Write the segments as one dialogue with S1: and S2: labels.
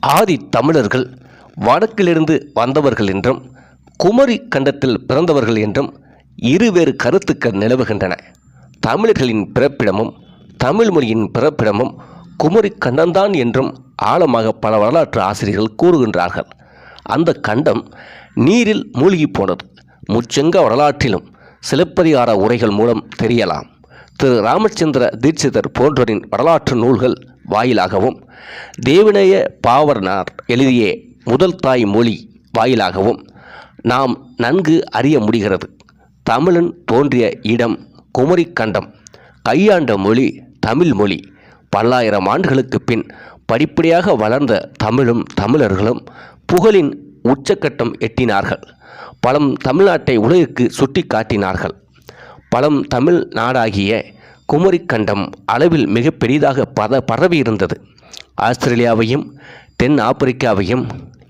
S1: ஆதி தமிழர்கள் வடக்கிலிருந்து வந்தவர்கள் என்றும் குமரி கண்டத்தில் பிறந்தவர்கள் என்றும் இருவேறு கருத்துக்கள் நிலவுகின்றன. தமிழர்களின் பிறப்பிடமும் தமிழ் மொழியின் பிறப்பிடமும் குமரி கண்டம்தான் என்றும் ஆழமாக பல வரலாற்று ஆசிரியர்கள் கூறுகின்றார்கள். அந்த கண்டம் நீரில் மூழ்கி போனது. முச்செங்க வரலாற்றிலும் சிலப்பதிகார உரைகள் மூலம் தெரியலாம். திரு. ராமச்சந்திர தீட்சிதர் போன்றோரின் வரலாற்று நூல்கள் வாயிலாகவும் தேவநேய பாவரனார் எழுதிய முதல் தாய் மொழி வாயிலாகவும் நாம் நன்கு அறிய முடிகிறது. தமிழன் தோன்றிய இடம் குமரி கண்டம். கையாண்ட மொழி தமிழ் மொழி. பல்லாயிரம் ஆண்டுகளுக்கு பின் படிப்படியாக வளர்ந்த தமிழும் தமிழர்களும் புகழின் உச்சக்கட்டம் எட்டினார்கள். பலம் தமிழ்நாட்டை உலகிற்கு சுட்டி காட்டினார்கள். பலம் தமிழ் நாடாகிய குமரி கண்டம் அளவில் மிக பெரிதாக பத பரவி இருந்தது ஆஸ்திரேலியாவையும் தென் ஆப்பிரிக்காவையும்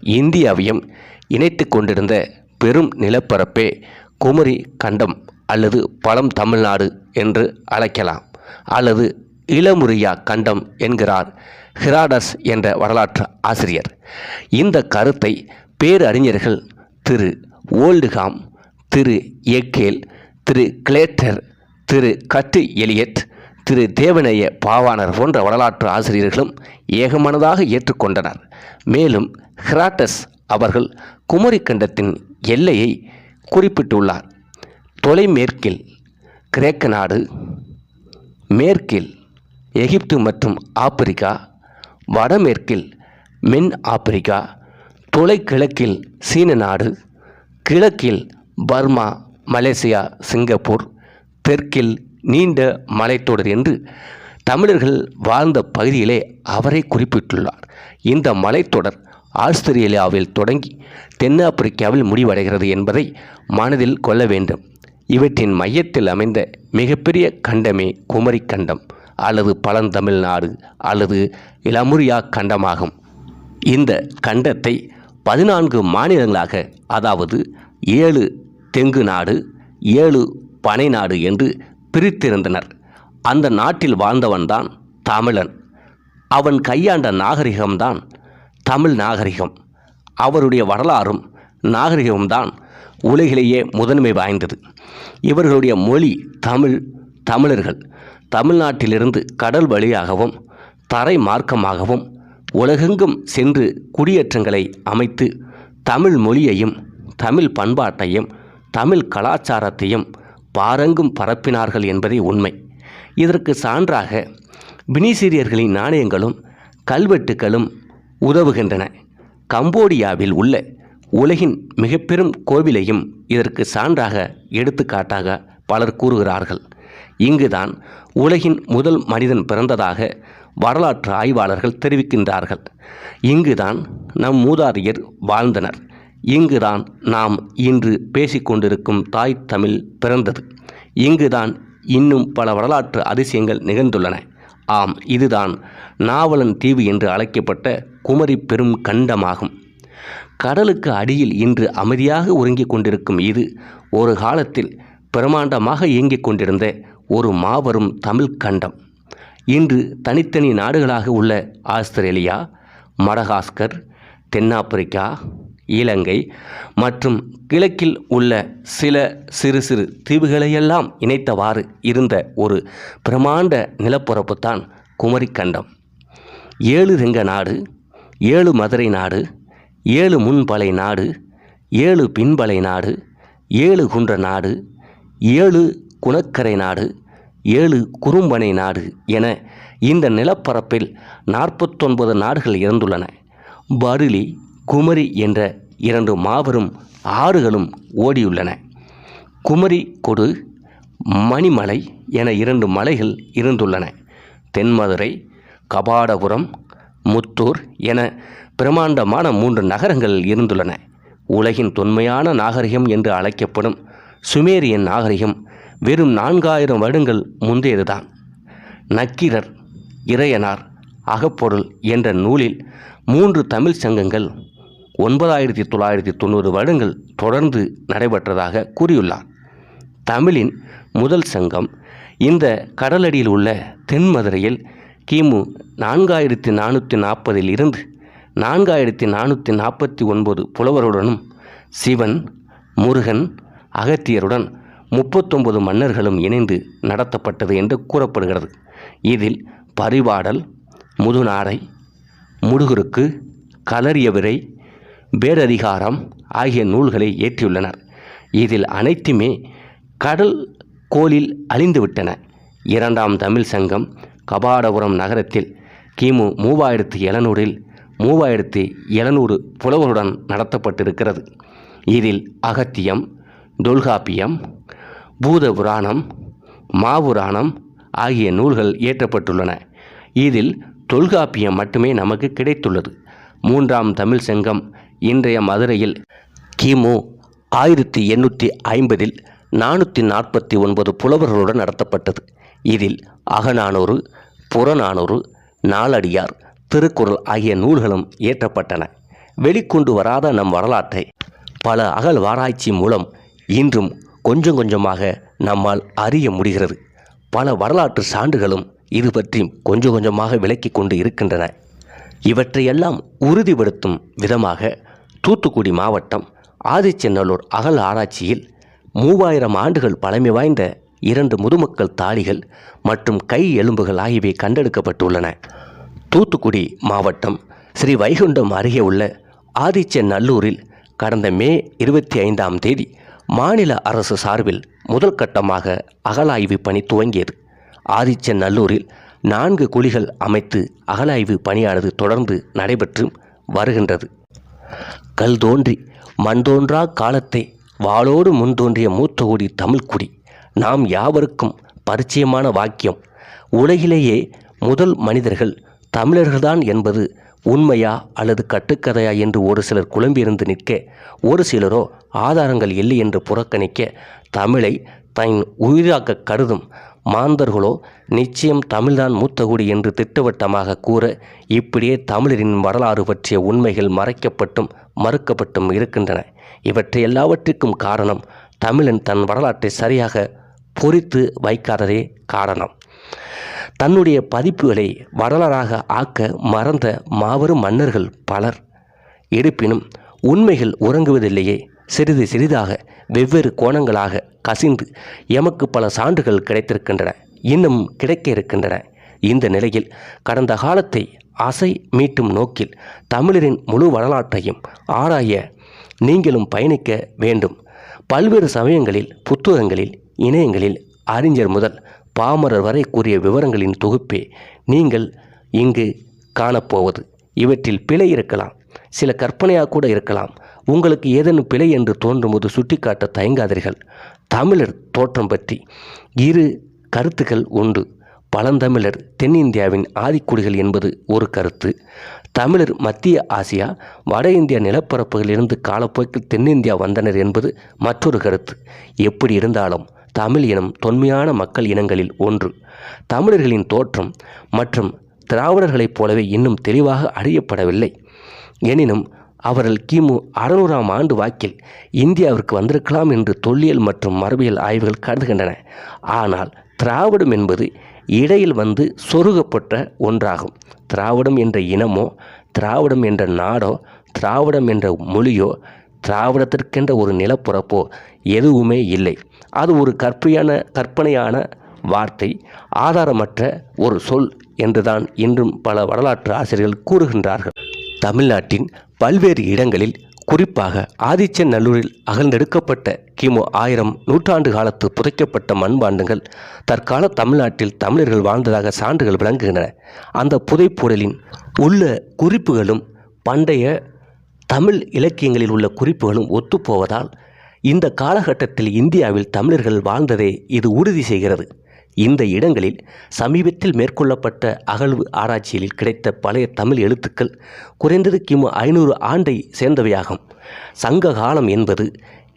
S1: இந்தியாவையும் இணைத்து கொண்டிருந்த பெரும் நிலப்பரப்பே குமரி கண்டம் அல்லது பழம் தமிழ்நாடு என்று அழைக்கலாம். அல்லது இளமுரியா கண்டம் என்கிறார் ஹிராடஸ் என்ற வரலாற்று ஆசிரியர். இந்த கருத்தை பேரறிஞர்கள் Thiru Oldham Thiru Haeckel Thiru Sclater Thiru Scott Elliot Thiru Devaneya Pavanar போன்ற வரலாற்று ஆசிரியர்களும் ஏகமனதாக ஏற்றுக்கொண்டனர். மேலும் ஹிராட்டஸ் அவர்கள் குமரி கண்டத்தின் எல்லையை குறிப்பிட்டுள்ளார். தொலைமேற்கில் கிரேக்க நாடு மேற்கில் எகிப்து மற்றும் ஆப்பிரிக்கா வடமேற்கில் மென் ஆப்பிரிக்கா தொலைக்கிழக்கில் சீன நாடு கிழக்கில் பர்மா மலேசியா சிங்கப்பூர் தெற்கில் நீண்ட மலைத்தொடர் என்று தமிழர்கள் வாழ்ந்த பகுதியிலே அவரை குறிப்பிட்டுள்ளார். இந்த மலைத்தொடர் ஆஸ்திரேலியாவில் தொடங்கி தென்னாப்பிரிக்காவில் முடிவடைகிறது என்பதை மனதில் கொள்ள வேண்டும். இவற்றின் மையத்தில் அமைந்த மிகப்பெரிய கண்டமே குமரி கண்டம் அல்லது பழந்தமிழ்நாடு அல்லது இளமுரியா கண்டமாகும். இந்த கண்டத்தை பதினான்கு மாநிலங்களாக அதாவது ஏழு தெங்கு நாடு ஏழு பனை நாடு என்று பிரித்திருந்தனர். அந்த நாட்டில் வாழ்ந்தவன்தான் தமிழன். அவன் கையாண்ட நாகரிகம்தான் தமிழ் நாகரிகம். அவருடைய வரலாறும் நாகரிகம்தான் உலகிலேயே முதன்மை வாய்ந்தது. இவர்களுடைய மொழி தமிழ் தமிழர்கள். தமிழ்நாட்டிலிருந்து கடல் வழியாகவும் தரை மார்க்கமாகவும் உலகெங்கும் சென்று குடியேற்றங்களை அமைத்து தமிழ் மொழியையும் தமிழ் பண்பாட்டையும் தமிழ் கலாச்சாரத்தையும் பாரங்கும் பரப்பினார்கள் என்பதே உண்மை. இதற்கு சான்றாக பினிசீரியர்களின் நாணயங்களும் கல்வெட்டுகளும் உதவுகின்றன. கம்போடியாவில் உள்ள உலகின் மிக பெரும் கோவிலையும் இதற்கு சான்றாக எடுத்துக்காட்டாக பலர் கூறுகிறார்கள். இங்குதான் உலகின் முதல் மனிதன் பிறந்ததாக வரலாற்று ஆய்வாளர்கள் தெரிவிக்கின்றார்கள். இங்குதான் நம் மூதாதையர் வாழ்ந்தனர். இங்குதான் நாம் இன்று பேசிக்கொண்டிருக்கும் தாய் தமிழ் பிறந்தது. இங்குதான் இன்னும் பல வரலாற்று அதிசயங்கள் நிகழ்ந்துள்ளன. ஆம் இதுதான் நாவலன் தீவு என்று அழைக்கப்பட்ட குமரி பெரும் கண்டமாகும். கடலுக்கு அடியில் இன்று அமைதியாக உறங்கிக் கொண்டிருக்கும் இது ஒரு காலத்தில் பிரமாண்டமாக இயங்கிக் கொண்டிருந்த ஒரு மாபெரும் தமிழ் கண்டம். இன்று தனித்தனி நாடுகளாக உள்ள ஆஸ்திரேலியா மடகாஸ்கர் தென்னாப்பிரிக்கா இலங்கை மற்றும் கிழக்கில் உள்ள சில சிறு சிறு தீவுகளையெல்லாம் இணைத்தவாறு இருந்த ஒரு பிரமாண்ட நிலப்பரப்புத்தான் குமரிக்கண்டம். ஏழு ரெங்க நாடு ஏழு மதுரை நாடு ஏழு முன்பலை நாடு ஏழு பின்பலை நாடு ஏழு குன்ற நாடு ஏழு குணக்கரை நாடு ஏழு குறும்பனை நாடு என இந்த நிலப்பரப்பில் நாற்பத்தொன்பது நாடுகள் இருந்துள்ளன. பருளி குமரி என்ற இரண்டு மாபெரும் ஆறுகளும் ஓடியுள்ளன. குமரி கொடு மணிமலை என இரண்டு மலைகள் இருந்துள்ளன. தென்மதுரை கபாடபுரம் முத்தூர் என பிரமாண்டமான மூன்று நகரங்கள் இருந்துள்ளன. உலகின் தொன்மையான நாகரிகம் என்று அழைக்கப்படும் சுமேரியன் நாகரிகம் வெறும் நான்காயிரம் வருடங்கள் முந்தையதுதான். நக்கீரர் இறையனார் அகப்பொருள் என்ற நூலில் மூன்று தமிழ் சங்கங்கள் ஒன்பதாயிரத்தி தொள்ளாயிரத்தி தொண்ணூறு வருடங்கள் தொடர்ந்து நடைபெற்றதாக கூறியுள்ளார். தமிழின் முதல் சங்கம் இந்த கடலடியில் உள்ள தென்மதுரையில் கிமு நான்காயிரத்தி நானூற்றி நாற்பதில் இருந்து நான்காயிரத்தி நானூற்றி நாற்பத்தி ஒன்பது புலவருடனும் சிவன் முருகன் அகத்தியருடன் முப்பத்தொன்பது மன்னர்களும் இணைந்து நடத்தப்பட்டது என்று கூறப்படுகிறது. இதில் பரிவாடல் முதுநாரை முடுகுருக்கு கலரியவிரை பேரதிகாரம் ஆகிய நூல்களை இயற்றியுள்ளனர் இதில் அனைத்துமே கடல் கோலில் அழிந்துவிட்டன. இரண்டாம் தமிழ் சங்கம் கபாடபுரம் நகரத்தில் கிமு மூவாயிரத்து எழுநூறில் மூவாயிரத்தி எழுநூறு புலவருடன் நடத்தப்பட்டிருக்கிறது. இதில் அகத்தியம் தொல்காப்பியம் பூத புராணம் மாபுராணம் ஆகிய நூல்கள் இயற்றப்பட்டுள்ளன. இதில் தொல்காப்பியம் மட்டுமே நமக்கு கிடைத்துள்ளது. மூன்றாம் தமிழ் சங்கம் இன்றைய மதுரையில் கிமு ஆயிரத்தி எண்ணூற்றி ஐம்பதில் நானூற்றி நாற்பத்தி ஒன்பது புலவர்களுடன் நடத்தப்பட்டது. இதில் அகநானூறு புறநானூறு நாலடியார் திருக்குறள் ஆகிய நூல்களும் இயற்றப்பட்டன. வெளிக்கொண்டு வராத நம் வரலாற்றை பல அகழ்வாராய்ச்சி மூலம் இன்றும் கொஞ்சம் கொஞ்சமாக நம்மால் அறிய முடிகிறது. பல வரலாற்று சான்றுகளும் இது பற்றி கொஞ்சம் கொஞ்சமாக விளக்கி கொண்டு இருக்கின்றன. இவற்றையெல்லாம் உறுதிப்படுத்தும் விதமாக தூத்துக்குடி மாவட்டம் ஆதிச்சநல்லூர் அகல் ஆராய்ச்சியில் மூவாயிரம் ஆண்டுகள் பழமை வாய்ந்த இரண்டு முதுமக்கள் தாளிகள் மற்றும் கை எலும்புகள் ஆகியவை கண்டெடுக்கப்பட்டுள்ளன. தூத்துக்குடி மாவட்டம் ஸ்ரீ வைகுண்டம் அருகே உள்ள ஆதிச்சநல்லூரில் கடந்த மே இருபத்தி ஐந்தாம் தேதி மாநில அரசு சார்பில் முதல் கட்டமாக அகலாய்வு பணி துவங்கியது. ஆதிச்சநல்லூரில் நான்கு குழிகள் அமைத்து அகலாய்வு பணியானது தொடர்ந்து நடைபெற்று வருகின்றது. கல் தோன்றி மண் தோன்றா காலத்தை வாளோடு முன் தோன்றிய மூத்தகுடி தமிழ்குடி நாம் யாவருக்கும் பரிச்சயமான வாக்கியம். உலகிலேயே முதல் மனிதர்கள் தமிழர்கள்தான் என்பது உண்மையா அல்லது கட்டுக்கதையா என்று ஒரு சிலர் குழம்பியிருந்து நிற்க ஒரு சிலரோ ஆதாரங்கள் இல்லை என்று புறக்கணிக்க தமிழை தன் உயிராக்க கருதும் மாந்தர்களோ நிச்சயம் தமிழ்தான் மூத்தகுடி என்று திட்டவட்டமாக கூற இப்படியே தமிழரின் வரலாறு பற்றிய உண்மைகள் மறைக்கப்பட்டும் மறுக்கப்பட்டும் இருக்கின்றன. இவற்றை எல்லாவற்றிற்கும் காரணம் தமிழன் தன் வரலாற்றை சரியாக பொறித்து வைக்காததே காரணம். தன்னுடைய பதிப்புகளை வரலாறாக ஆக்க மறந்த மாபெரும் மன்னர்கள் பலர். இருப்பினும் உண்மைகள் உறங்குவதில்லையே சிறிது சிறிதாக வெவ்வேறு கோணங்களாக கசிந்து எமக்கு பல சான்றுகள் கிடைத்திருக்கின்றன இன்னும் கிடைக்க இருக்கின்றன இந்த நிலையில் கடந்த காலத்தை அசை மீட்டும் நோக்கில் தமிழரின் முழு வரலாற்றையும் ஆராய நீங்களும் பயணிக்க வேண்டும். பல்வேறு சமயங்களில் புத்தகங்களில் இணையங்களில் அறிஞர் முதல் பாமரர் வரை கூறிய விவரங்களின் தொகுப்பே நீங்கள் இங்கு காணப்போவது. இவற்றில் பிழை இருக்கலாம் சில கற்பனையாக கூட இருக்கலாம். உங்களுக்கு ஏதேனும் பிழை என்று தோன்றும்போது சுட்டிக்காட்ட தயங்காதீர்கள். தமிழர் தோற்றம் பற்றி இரு கருத்துக்கள் உண்டு. பழந்தமிழர் தென்னிந்தியாவின் ஆதிக்குடிகள் என்பது ஒரு கருத்து. தமிழர் மத்திய ஆசியா வட இந்திய நிலப்பரப்புகளிலிருந்து காலப்போக்கில் தென்னிந்தியா வந்தனர் என்பது மற்றொரு கருத்து. எப்படி இருந்தாலும் தமிழ் இனம் தொன்மையான மக்கள் இனங்களில் ஒன்று. தமிழர்களின் தோற்றம் மற்றும் திராவிடர்களைப் போலவே இன்னும் தெளிவாக அறியப்படவில்லை. எனினும் அவர்கள் கிமு அறுநூறாம் ஆண்டு வாக்கில் இந்தியாவிற்கு வந்திருக்கலாம் என்று தொல்லியல் மற்றும் மரபியல் ஆய்வுகள் கருதுகின்றன. ஆனால் திராவிடம் என்பது இடையில் வந்து சொருகப்பட்ட ஒன்றாகும். திராவிடம் என்ற இனமோ திராவிடம் என்ற நாடோ திராவிடம் என்ற மொழியோ திராவிடத்திற்கென்ற ஒரு நிலப்பரப்போ எதுவுமே இல்லை. அது ஒரு கற்பையான கற்பனையான வார்த்தை ஆதாரமற்ற ஒரு சொல் என்றுதான் இன்றும் பல வரலாற்று ஆசிரியர்கள் கூறுகின்றார்கள். தமிழ்நாட்டின் பல்வேறு இடங்களில் குறிப்பாக ஆதிச்சநல்லூரில் அகழ்ந்தெடுக்கப்பட்ட கிமு ஆயிரம் நூற்றாண்டு காலத்து புதைக்கப்பட்ட மண்பாண்டங்கள் தற்கால தமிழ்நாட்டில் தமிழர்கள் வாழ்ந்ததாக சான்றுகள் விளங்குகின்றன. அந்த புதைப்புடலின் உள்ள குறிப்புகளும் பண்டைய தமிழ் இலக்கியங்களில் உள்ள குறிப்புகளும் ஒத்துப்போவதால் இந்த காலகட்டத்தில் இந்தியாவில் தமிழர்கள் வாழ்ந்ததை இது உறுதி செய்கிறது. இந்த இடங்களில் சமீபத்தில் மேற்கொள்ளப்பட்ட அகழ்வு ஆராய்ச்சியில் கிடைத்த பழைய தமிழ் எழுத்துக்கள் குறைந்தது கிமு ஐநூறு ஆண்டை சேர்ந்தவையாகும். சங்க காலம் என்பது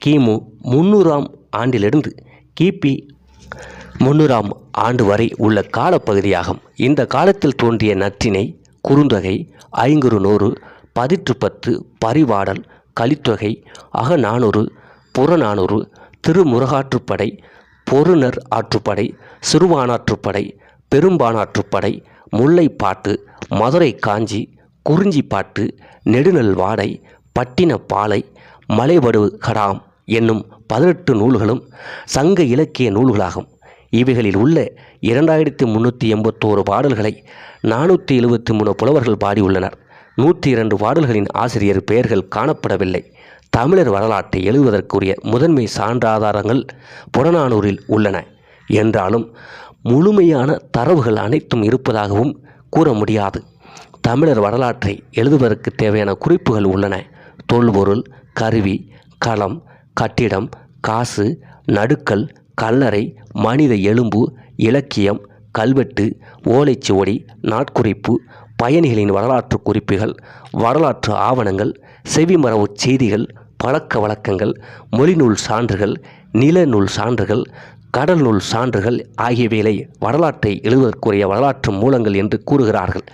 S1: கிமு முன்னூறாம் ஆண்டிலிருந்து கிபி முன்னூறாம் ஆண்டு வரை உள்ள காலப்பகுதியாகும். இந்த காலத்தில் தோன்றிய நற்றினை குறுந்தொகை ஐங்குறு நூறு பதிற்று பத்து பரிவாடல் கலித்தொகை அகநானூறு புறநானூறு திருமுருகாற்றுப்படை பொருளர் ஆற்றுப்படை சிறுவானாற்றுப்படை பெரும்பானாற்றுப்படை முல்லைப்பாட்டு மதுரை காஞ்சி குறிஞ்சிப்பாட்டு நெடுநல் வாடை பட்டின பாலை கடாம் என்னும் பதினெட்டு நூல்களும் சங்க இலக்கிய நூல்களாகும். இவைகளில் உள்ள இரண்டாயிரத்தி முந்நூற்றி எண்பத்தோரு பாடல்களை நானூற்றி எழுபத்தி மூணு புலவர்கள் பாடியுள்ளனர். நூற்றி இரண்டு பாடல்களின் ஆசிரியர் பெயர்கள் காணப்படவில்லை. தமிழர் வரலாற்றை எழுதுவதற்குரிய முதன்மை சான்றாதாரங்கள் புறநானூரில் உள்ளன. என்றாலும் முழுமையான தரவுகள் அனைத்தும் இருப்பதாகவும் கூற முடியாது. தமிழர் வரலாற்றை எழுதுவதற்கு தேவையான குறிப்புகள் உள்ளன. தொல்பொருள் கருவி களம் கட்டிடம் காசு நடுக்கல் கல்லறை மனித எலும்பு இலக்கியம் கல்வெட்டு ஓலைச்சுவடி நாட்குறிப்பு பயணிகளின் வரலாற்று குறிப்புகள் வரலாற்று ஆவணங்கள் செவிமரவுச் செய்திகள் பழக்க வழக்கங்கள் மொழிநூல் சான்றுகள் நிலநூல் சான்றுகள் கடல் நூல் சான்றுகள் ஆகியவைகளை வரலாற்றை எழுதுவதற்குரிய வரலாற்று மூலங்கள் என்று கூறுகிறார்கள்.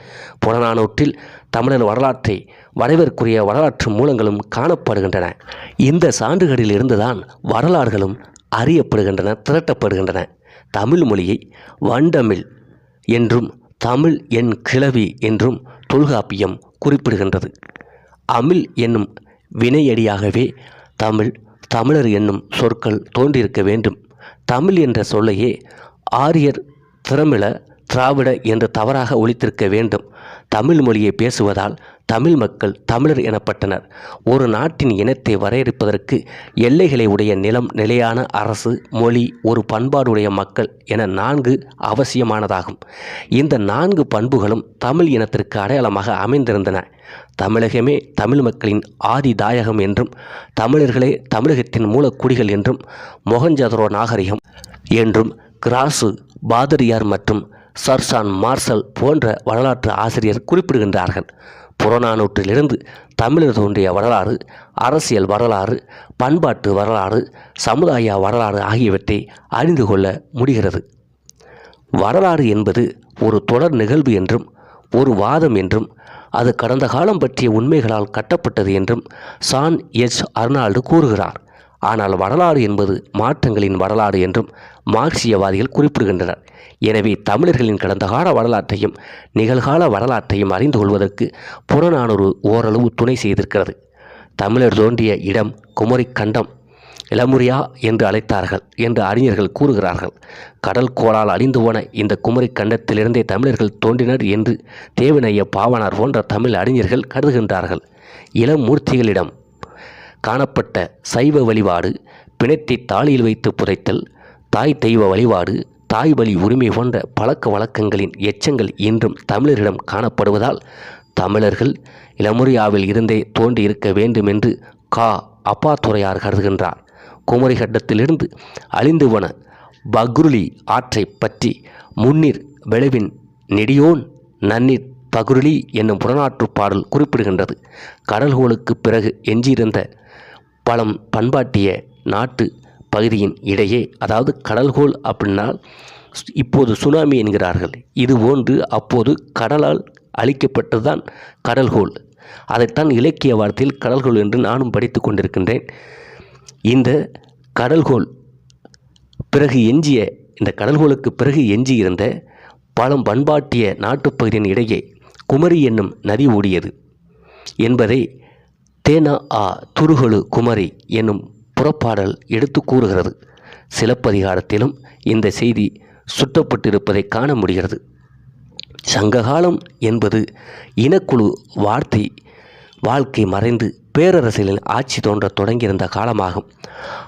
S1: புறநானூற்றில் தமிழர் வரலாற்றை வரைவதற்குரிய வரலாற்று மூலங்களும் காணப்படுகின்றன. இந்த சான்றுகளில் இருந்துதான் வரலாறுகளும் அறியப்படுகின்றன திரட்டப்படுகின்றன. தமிழ் மொழியை வண்டமிழ் என்றும் தமிழ் என் கிளவி என்றும் தொல்காப்பியம் குறிப்பிடுகின்றது. அமிழ் என்னும் வினையடியாகவே தமிழ் தமிழர் என்னும் சொற்கள் தோன்றியிருக்க வேண்டும். தமிழ் என்ற சொல்லையே ஆரியர் திறமிழ திராவிட என்று தவறாக ஒழித்திருக்க வேண்டும். தமிழ் மொழியை பேசுவதால் தமிழ் மக்கள் தமிழர் எனப்பட்டனர். ஒரு நாட்டின் இனத்தை வரையறுப்பதற்கு எல்லைகளை உடைய நிலம் நிலையான அரசு மொழி ஒரு பண்பாடுடைய மக்கள் என நான்கு அவசியமானதாகும். இந்த நான்கு பண்புகளும் தமிழ் இனத்திற்கு அடையாளமாக அமைந்திருந்தன. தமிழகமே தமிழ் மக்களின் ஆதி தாயகம் என்றும் தமிழர்களே தமிழகத்தின் மூலக்குடிகள் என்றும் மொகஞ்சதரோ நாகரிகம் என்றும் கிராசு பாதிரியார் மற்றும் சர்சான் மார்சல் போன்ற வரலாற்று ஆசிரியர் குறிப்பிடுகின்றார்கள். புறநானூற்றிலிருந்து தமிழர் தோன்றிய வரலாறு அரசியல் வரலாறு பண்பாட்டு வரலாறு சமுதாய வரலாறு ஆகியவற்றை அறிந்து கொள்ள முடிகிறது. வரலாறு என்பது ஒரு தொடர் நிகழ்வு என்றும் ஒரு வாதம் என்றும் அது கடந்த காலம் பற்றிய உண்மைகளால் கட்டப்பட்டது என்றும் சான் எச். அர்னால்டு கூறுகிறார். ஆனால் வரலாறு என்பது மாற்றங்களின் வரலாறு என்றும் மார்க்சியவாதிகள் குறிப்பிடுகின்றனர். எனவே தமிழர்களின் கடந்த கால வரலாற்றையும் நிகழ்கால வரலாற்றையும் அறிந்து கொள்வதற்கு புறநானூறு ஓரளவு துணை செய்திருக்கிறது. தமிழர் தோன்றிய இடம் குமரிக்கண்டம். கண்டம் இளமுரியா என்று அழைத்தார்கள் என்று அறிஞர்கள் கூறுகிறார்கள். கடல் கோளால் அழிந்து போன இந்த குமரிக் கண்டத்திலிருந்தே தமிழர்கள் தோன்றினர் என்று தேவனைய பாவனார் போன்ற தமிழ் அறிஞர்கள் கருதுகின்றார்கள். இளம் மூர்த்திகளிடம் காணப்பட்ட சைவ வழிபாடு பிணத்தை தாளியில் வைத்து புதைத்தல் தாய் தெய்வ வழிபாடு தாய் வழி உரிமை போன்ற பழக்க வழக்கங்களின் எச்சங்கள் இன்றும் தமிழரிடம் காணப்படுவதால் தமிழர்கள் இளமுரியாவில் இருந்தே தோன்றி இருக்க வேண்டும் என்று கா அப்பாத்துறையார் கருதுகின்றார். குமரிகட்டத்திலிருந்து அழிந்துவன போன பக்ருலி ஆற்றை பற்றி முன்னீர் விளைவின் நெடியோன் நன்னீர் பகுருளி என்னும் புறநாற்று பாடல் குறிப்பிடுகின்றது. கடல்கோளுக்கு பிறகு எஞ்சியிருந்த பழம் பண்பாட்டிய நாட்டு பகுதியின் இடையே அதாவது கடல்கோள் அப்படின்னா இப்போது சுனாமி என்கிறார்கள். இது போன்று அப்போது கடலால் அழிக்கப்பட்டதுதான் கடல்கோள் அதைத்தான் இலக்கிய வார்த்தையில் கடல்கோள் என்று நானும் படித்து கொண்டிருக்கின்றேன். இந்த கடல்கோள் பிறகு எஞ்சிய இந்த கடல்கோளுக்கு பிறகு எஞ்சியிருந்த பழம் பண்பாட்டிய நாட்டுப்பகுதியின் இடையே குமரி என்னும் நதி ஓடியது. என்பதை தேனா ஆ துருகொழு குமரி என்னும் புறப்பாடல் எடுத்து கூறுகிறது. சிலப்பதிகாரத்திலும் இந்த செய்தி சுட்டப்பட்டிருப்பதை காண முடிகிறது. சங்ககாலம் என்பது இனக்குழு வார்த்தை வாழ்க்கை மறைந்து பேரரசியலின் ஆட்சி தோன்றத் தொடங்கியிருந்த காலமாகும்.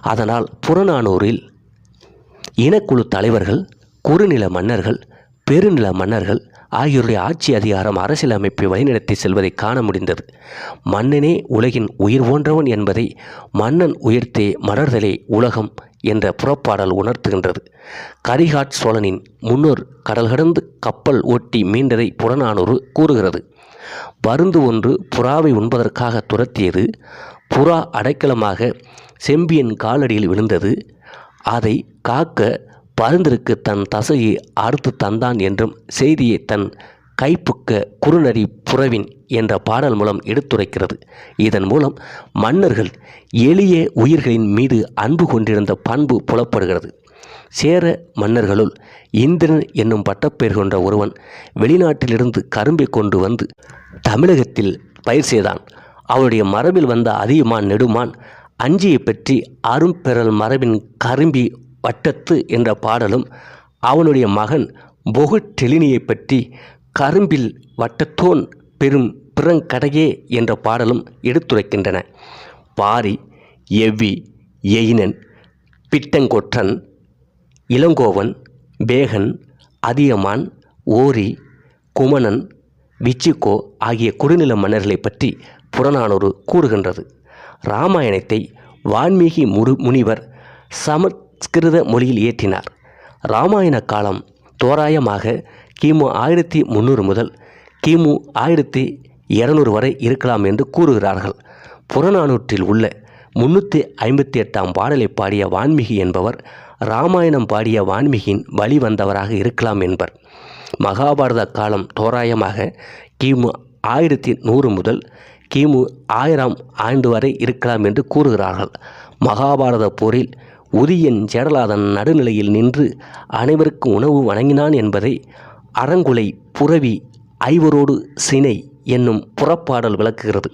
S1: அதனால் புறநானூரில் இனக்குழு தலைவர்கள் குறுநில மன்னர்கள் பெருநில மன்னர்கள் ஆகியோருடைய ஆட்சி அதிகாரம் அரசியல் அமைப்பை வழிநடத்தி செல்வதை காண முடிந்தது. மன்னனே உலகின் உயிர் போன்றவன் என்பதை மன்னன் உயர்த்தே மலர்தலே உலகம் என்ற புறப்பாடல் உணர்த்துகின்றது. கரிகாட் சோழனின் முன்னோர் கடல் கடந்து கப்பல் ஓட்டி மீண்டதை புறநானூறு கூறுகிறது. பருந்து ஒன்று புறாவை உண்பதற்காக துரத்தியது. புறா அடைக்கலமாக செம்பியன் காலடியில் விழுந்தது. அதை காக்க பருந்திற்கு தன் தசையை அறுத்து தந்தான் என்றும் செய்தியை தன் கைப்புக்க குறுநரி புறவின் என்ற பாடல் மூலம் எடுத்துரைக்கிறது. இதன் மூலம் மன்னர்கள் எளிய உயிர்களின் மீது அன்பு கொண்டிருந்த பண்பு புலப்படுகிறது. சேர மன்னர்களுள் இந்திரன் என்னும் பட்டப்பெயர் கொண்ட ஒருவன் வெளிநாட்டிலிருந்து கரும்பை கொண்டு வந்து தமிழகத்தில் பயிர் செய்தான். அவனுடைய மரபில் வந்த அதியமான் நெடுமான் அஞ்சியை பற்றி அரும்பெறல் மரபின் கரும்பி வட்டத்து என்ற பாடலும் அவனுடைய மகன் பொகு டெலினியை பற்றி கரும்பில் வட்டத்தோன் பெரும் பிறங்கடையே என்ற பாடலும் எடுத்துரைக்கின்றன. பாரி எவ்வி எயினன் பிட்டங்கொற்றன் இளங்கோவன் பேகன் அதியமான் ஓரி குமணன் விச்சிகோ ஆகிய குறுநில மன்னர்களை பற்றி புறநானூறு கூறுகின்றது. இராமாயணத்தை வான்மீகி முரு முனிவர் சமஸ்கிருத மொழியில் இயற்றினார். இராமாயண காலம் தோராயமாக கிமு ஆயிரத்தி முந்நூறு முதல் கிமு ஆயிரத்தி இரநூறு வரை இருக்கலாம் என்று கூறுகிறார்கள். புறநானூற்றில் உள்ள முன்னூற்றி ஐம்பத்தி எட்டாம் பாடலை பாடிய வான்மீகி என்பவர் இராமாயணம் பாடிய வான்மீகியின் வழி வந்தவராக இருக்கலாம் என்பர். மகாபாரத காலம் தோராயமாக கிமு ஆயிரத்தி நூறு முதல் கிமு ஆயிரம் ஆண்டு வரை இருக்கலாம் என்று கூறுகிறார்கள். மகாபாரத போரில் உரியன் ஜெடலாதன் நடுநிலையில் நின்று அனைவருக்கும் உணவு வழங்கினான் என்பதை அறங்குலை புரவி ஐவரோடு சினை என்னும் புறப்பாடல் விளக்குகிறது.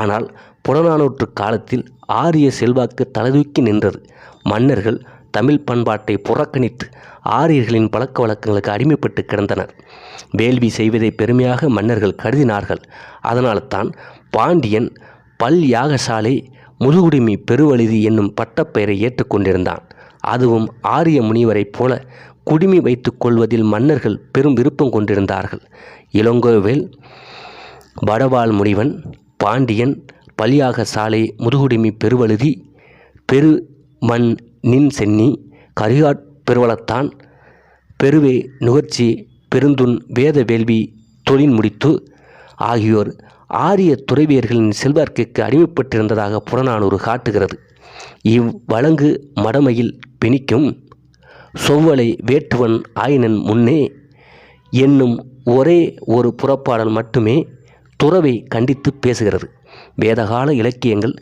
S1: ஆனால் புறநானூற்று காலத்தில் ஆரிய செல்வாக்கு தலைதூக்கி நின்றது. மன்னர்கள் தமிழ் பண்பாட்டை புறக்கணித்து ஆரியர்களின் பழக்க வழக்கங்களுக்கு அடிமைப்பட்டு கிடந்தனர். வேள்வி செய்வதை பெருமையாக மன்னர்கள் கருதினார்கள். அதனால் தான் பாண்டியன் பல் யாகசாலை முதுகுடுமி பெருவழுதி என்னும் பட்டப்பெயரை ஏற்றுக்கொண்டிருந்தான் அதுவும் ஆரிய முனிவரைப் போல குடுமி வைத்துக் கொள்வதில் மன்னர்கள் பெரும் விருப்பம் கொண்டிருந்தார்கள். இளங்கோவேல் வடவாள் முனிவன் பாண்டியன் பலியாக சாலை முதுகுடுமி பெருவழுதி பெரு மண் நின் சென்னி கரிகாட் பெருவளத்தான் பெருவே நுகர்ச்சி பெருந்துன் வேத வேள்வி தொழில் முடித்து ஆகியோர் ஆரிய துறவியர்களின் செல்வாக்கிற்கு அடிமைப்பட்டிருந்ததாக புறநானூறு காட்டுகிறது. இவ்வழங்கு மடமையில் பிணிக்கும் சொவ்வலை வேட்டுவன் ஆயினன் முன்னே என்னும் ஒரே ஒரு புறப்பாடல் மட்டுமே துறவை கண்டித்து பேசுகிறது. வேதகால இலக்கியங்கள்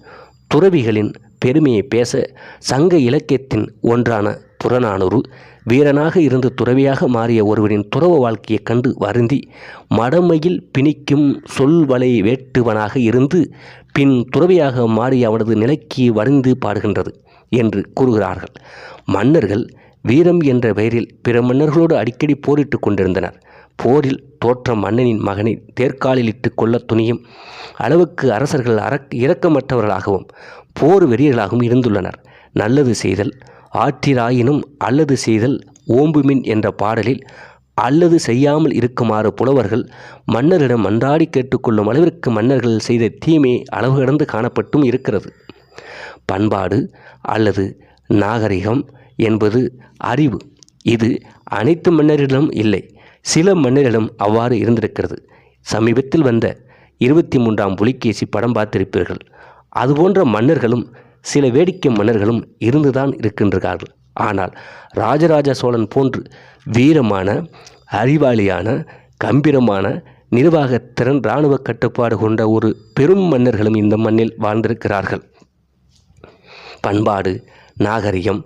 S1: துறவிகளின் பெருமையை பேச சங்க இலக்கியத்தின் ஒன்றான புறநானூறு வீரனாக இருந்து துறவியாக மாறிய ஒருவரின் துறவ வாழ்க்கையைக் கண்டு வருந்தி மடமையில் பிணிக்கும் சொல்வலை வேட்டுவனாக இருந்து பின் துறவியாக மாறி அவனது நிலைக்கு வருந்து பாடுகின்றது என்று கூறுகிறார்கள். மன்னர்கள் வீரம் என்ற பெயரில் பிற மன்னர்களோடு அடிக்கடி போரிட்டு கொண்டிருந்தனர். போரில் தோற்ற மன்னனின் மகனை தேர்காலில் இட்டு கொள்ள துணியும் அளவுக்கு அரசர்கள் அறக் இரக்கமற்றவர்களாகவும் போர் வெறியர்களாகவும் இருந்துள்ளனர். நல்லது செய்தல் ஆற்றிராயினும் அல்லது செய்தல் ஓம்புமின் என்ற பாடலில் அல்லது செய்யாமல் இருக்குமாறு புலவர்கள் மன்னரிடம் மன்றாடி கேட்டுக்கொள்ளும் அளவிற்கு மன்னர்கள் செய்த தீமை அளவு கடந்து காணப்பட்டும் இருக்கிறது. பண்பாடு அல்லது நாகரிகம் என்பது அறிவு. இது அனைத்து மன்னரிடம் இல்லை. சில மன்னரிடம் அவ்வாறு இருந்திருக்கிறது. சமீபத்தில் வந்த இருபத்தி மூன்றாம் புலிகேசி படம் பார்த்திருப்பீர்கள். அதுபோன்ற மன்னர்களும் சில வேடிக்கை மன்னர்களும் இருந்துதான் இருக்கின்றார்கள். ஆனால் ராஜராஜ சோழன் போன்று வீரமான அறிவாளியான கம்பீரமான நிர்வாகத்திறன் இராணுவ கட்டுப்பாடு கொண்ட ஒரு பெரும் மன்னர்களும் இந்த மண்ணில் வாழ்ந்திருக்கிறார்கள். பண்பாடு நாகரிகம்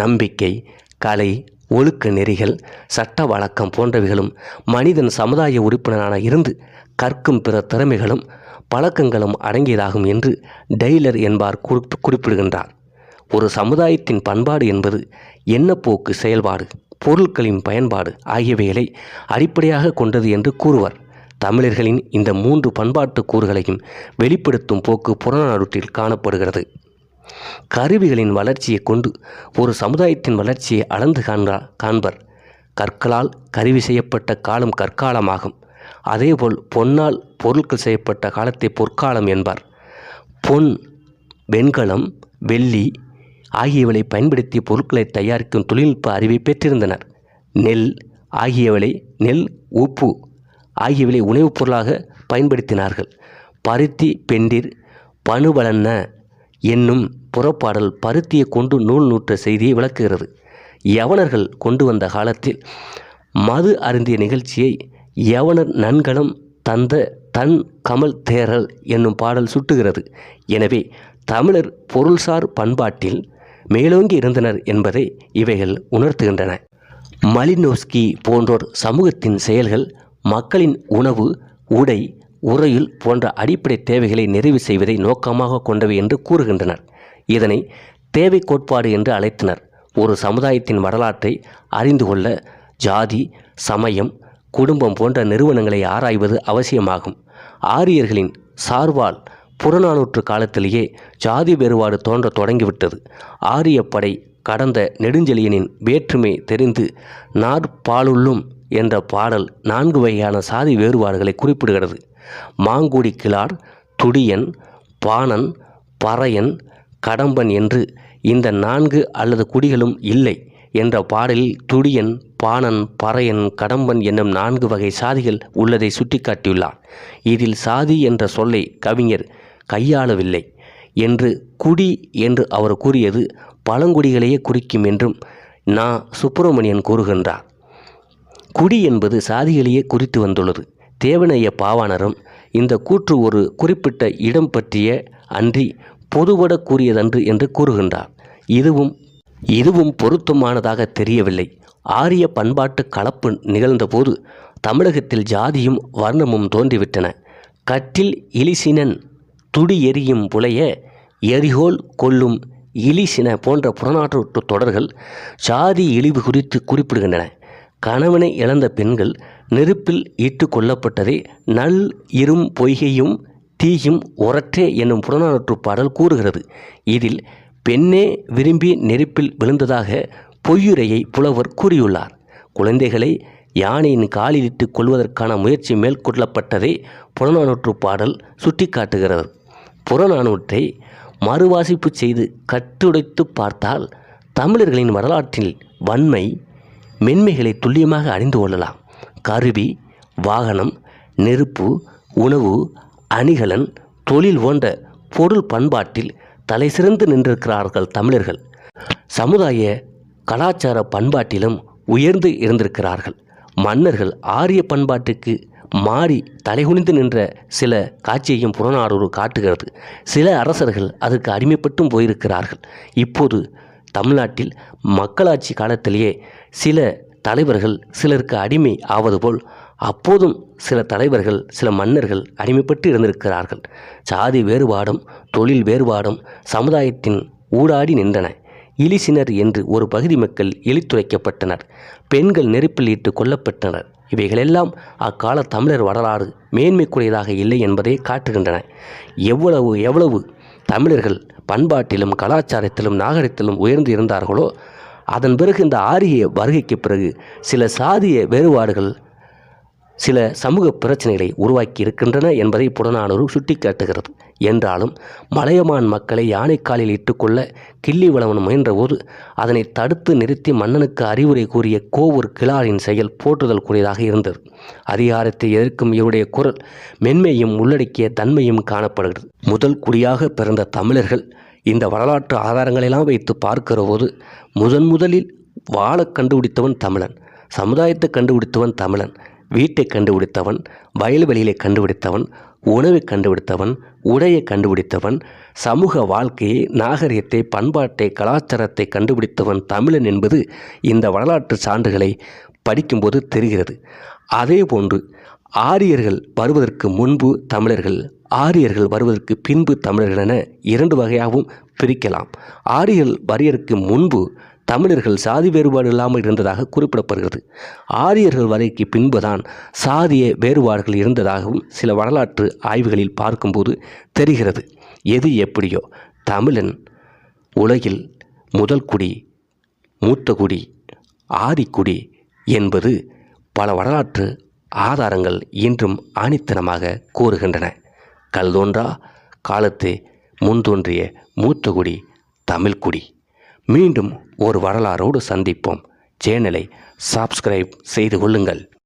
S1: நம்பிக்கை கலை ஒழுக்க நெறிகள் சட்ட வழக்கம் போன்றவைகளும் மனிதன் சமுதாய உறுப்பினரான இருந்து கற்கும் பிற திறமைகளும் பழக்கங்களும் அடங்கியதாகும் என்று டெய்லர் என்பார் குறிப்பிடுகின்றார். ஒரு சமுதாயத்தின் பண்பாடு என்பது எண்ணப்போக்கு செயல்பாடு பொருட்களின் பயன்பாடு ஆகியவைகளை அடிப்படையாக கொண்டது என்று கூறுவர். தமிழர்களின் இந்த மூன்று பண்பாட்டு கூறுகளையும் வெளிப்படுத்தும் போக்கு புறநானூற்றில் காணப்படுகிறது. கருவிகளின் வளர்ச்சியை கொண்டு ஒரு சமுதாயத்தின் வளர்ச்சியை அளந்து காண்பா காண்பர். கற்களால் கருவி செய்யப்பட்ட காலம் கற்காலமாகும். அதேபோல் பொன்னால் பொருட்கள் செய்யப்பட்ட காலத்தை பொற்காலம் என்பார். பொன் வெண்கலம் வெள்ளி ஆகியவளை பயன்படுத்தி பொருட்களை தயாரிக்கும் தொழில்நுட்ப அறிவை பெற்றிருந்தனர். நெல் ஆகியவளை நெல் உப்பு ஆகியவளை உணவுப் பொருளாக பயன்படுத்தினார்கள். பருத்தி பெண்டிர் பணுவலன்ன என்னும் புறப்பாடல் பருத்தியை கொண்டு நூல் நூற்ற செய்தியை விளக்குகிறது. யவனர்கள் கொண்டு வந்த காலத்தில் மது அருந்திய நிகழ்ச்சியை யவனர் நன்கலம் தந்த தன் கமல் தேரல் என்னும் பாடல் சுட்டுகிறது. எனவே தமிழர் பொருள்சார் பண்பாட்டில் மேலோங்கி இருந்தனர் என்பதை இவைகள் உணர்த்துகின்றன. மலினோஸ்கி போன்றோர் சமூகத்தின் செயல்கள் மக்களின் உணவு உடை உரையில் போன்ற அடிப்படை தேவைகளை நிறைவு செய்வதை நோக்கமாக கொண்டவை என்று கூறுகின்றனர். இதனை தேவை கோட்பாடு என்று அழைத்தனர். ஒரு சமுதாயத்தின் வரலாற்றை அறிந்து கொள்ள ஜாதி சமயம் குடும்பம் போன்ற நிறுவனங்களை ஆராய்வது அவசியமாகும். ஆரியர்களின் சார்வால் புறநானூற்று காலத்திலேயே ஜாதி வேறுபாடு தோன்ற தொடங்கிவிட்டது. ஆரிய படை கடந்த நெடுஞ்செழியனின் வேற்றுமை தெரிந்து நாற்பாலுள்ளும் என்ற பாடல் நான்கு வகையான சாதி வேறுபாடுகளை குறிப்பிடுகிறது. மாங்குடி கிளார் துடியன் பாணன் பறையன் கடம்பன் என்று இந்த நான்கு அல்லது குடிகளும் இல்லை என்ற பாடலில் துடியன் பாணன் பறையன் கடம்பன் என்னும் நான்கு வகை சாதிகள் உள்ளதை சுட்டிக்காட்டியுள்ளார். இதில் சாதி என்ற சொல்லை கவிஞர் கையாளவில்லை என்று குடி என்று அவர் கூறியது பழங்குடிகளையே குறிக்கும் என்றும் நா. சுப்பிரமணியன் கூறுகின்றார். குடி என்பது சாதிகளையே குறித்து வந்துள்ளது. தேவனைய பாவாணரும் இந்த கூற்று ஒரு குறிப்பிட்ட இடம் பற்றிய அன்றி பொதுபட கூறியதன்று என்று கூறுகின்றார். இதுவும் இதுவும் பொருத்தமானதாக தெரியவில்லை. ஆரிய பண்பாட்டு கலப்பு நிகழ்ந்தபோது தமிழகத்தில் ஜாதியும் வர்ணமும் தோன்றிவிட்டன. கட்டில் இலிசினன் துடி எரியும் புலைய எரிகோல் கொல்லும் இலிசின போன்ற புறநானூற்று தொடர்கள் சாதி இழிவு குறித்து குறிப்பிடுகின்றன. கணவனை இழந்த பெண்கள் நெருப்பில் இட்டு கொல்லப்பட்டதை நல் இரும் பொய்கையும் தீயும் ஒரற்றே என்னும் புறநானூற்று பாடல் கூறுகிறது. இதில் பெண்ணே விரும்பி நெருப்பில் விழுந்ததாக பொய்யுரையை புலவர் கூறியுள்ளார். குழந்தைகளை யானையின் காலிலிட்டு கொள்வதற்கான முயற்சி மேற்கொள்ளப்பட்டதை புறநானூற்று பாடல் சுட்டிக்காட்டுகிறது. புறநானூற்றை மறுவாசிப்பு செய்து கட்டுடைத்து பார்த்தால் தமிழர்களின் வரலாற்றில் வன்மை மென்மைகளை துல்லியமாக அறிந்து கொள்ளலாம். கருவி வாகனம் நெருப்பு உணவு அணிகலன் தொழில் போன்ற பொருள் பண்பாட்டில் தலை சிறந்து நின்றிருக்கிறார்கள் தமிழர்கள். சமுதாய கலாச்சார பண்பாட்டிலும் உயர்ந்து இருந்திருக்கிறார்கள். மன்னர்கள் ஆரிய பண்பாட்டுக்கு மாறி தலைகுனிந்து நின்ற சில காட்சியையும் புறநானூறு காட்டுகிறது. சில அரசர்கள் அதற்கு அடிமைப்பட்டும் போயிருக்கிறார்கள். இப்போது தமிழ்நாட்டில் மக்களாட்சி காலத்திலேயே சில தலைவர்கள் சிலருக்கு அடிமை ஆவது போல் அப்போதும் சில தலைவர்கள் சில மன்னர்கள் அடிமைப்பட்டு இருந்திருக்கிறார்கள். சாதி வேறுபாடும் தொழில் வேறுபாடும் சமுதாயத்தின் ஊடாடி நின்றன. இலிசினர் என்று ஒரு பகுதி மக்கள் இழித்துரைக்கப்பட்டனர் பெண்கள் நெருப்பில் இட்டு கொல்லப்பட்டனர். இவைகளெல்லாம் அக்கால தமிழர் வரலாறு மேன்மைக்குரியதாக இல்லை என்பதை காட்டுகின்றன. எவ்வளவு எவ்வளவு தமிழர்கள் பண்பாட்டிலும் கலாச்சாரத்திலும் நாகரிகத்திலும் உயர்ந்து இருந்தார்களோ அதன் பிறகு இந்த ஆரிய வருகைக்கு பிறகு சில சாதிய வேறுபாடுகள் சில சமூக பிரச்சனைகளை உருவாக்கி இருக்கின்றன என்பதை புறநானூறு சுட்டிக்காட்டுகிறது. என்றாலும் மலையமான் மக்களை யானைக்காலில் இட்டுக்கொள்ள கிள்ளி வளவன் முயன்றபோது அதனை தடுத்து நிறுத்தி மன்னனுக்கு அறிவுரை கூறிய கோவூர் கிளாரின் செயல் போற்றுதல் கூடியதாக இருந்தது. அதிகாரத்தை எதிர்க்கும் இவருடைய குரல் மென்மையும் உள்ளடக்கிய தன்மையும் காணப்படுகிறது. முதல் குடியாக பிறந்த தமிழர்கள் இந்த வரலாற்று ஆதாரங்களெல்லாம் வைத்து பார்க்கிற போது முதன் முதலில் வாழை கண்டுபிடித்தவன் தமிழன் சமுதாயத்தை கண்டுபிடித்தவன் தமிழன் வீட்டை கண்டுபிடித்தவன் வயல்வெளியிலே கண்டுபிடித்தவன் உணவை கண்டுபிடித்தவன் உடையை கண்டுபிடித்தவன் சமூக வாழ்க்கையை நாகரிகத்தை பண்பாட்டை கலாச்சாரத்தை கண்டுபிடித்தவன் தமிழன் என்பது இந்த வரலாற்று சான்றுகளை படிக்கும்போது தெரிகிறது. அதே போன்று ஆரியர்கள் வருவதற்கு முன்பு தமிழர்கள் ஆரியர்கள் வருவதற்கு பின்பு தமிழர்கள் என இரண்டு வகையாகவும் பிரிக்கலாம். ஆரியர்கள் வரையறுக்கு முன்பு தமிழர்கள் சாதி வேறுபாடு இல்லாமல் இருந்ததாக குறிப்பிடப்படுகிறது. ஆரியர்கள் வரைக்கு பின்புதான் சாதிய வேறுபாடுகள் இருந்ததாகவும் சில வரலாற்று ஆய்வுகளில் பார்க்கும்போது தெரிகிறது. எது எப்படியோ தமிழன் உலகில் முதல் குடி மூத்த குடி ஆதிக்குடி என்பது பல வரலாற்று ஆதாரங்கள் இன்றும் ஆணித்தனமாக கூறுகின்றன. கல் தோன்றா காலத்து முன்தோன்றிய மூத்த குடி தமிழ்குடி. மீண்டும் ஒரு வரலாறோடு சந்திப்போம். சேனலை சப்ஸ்கிரைப் செய்து கொள்ளுங்கள்.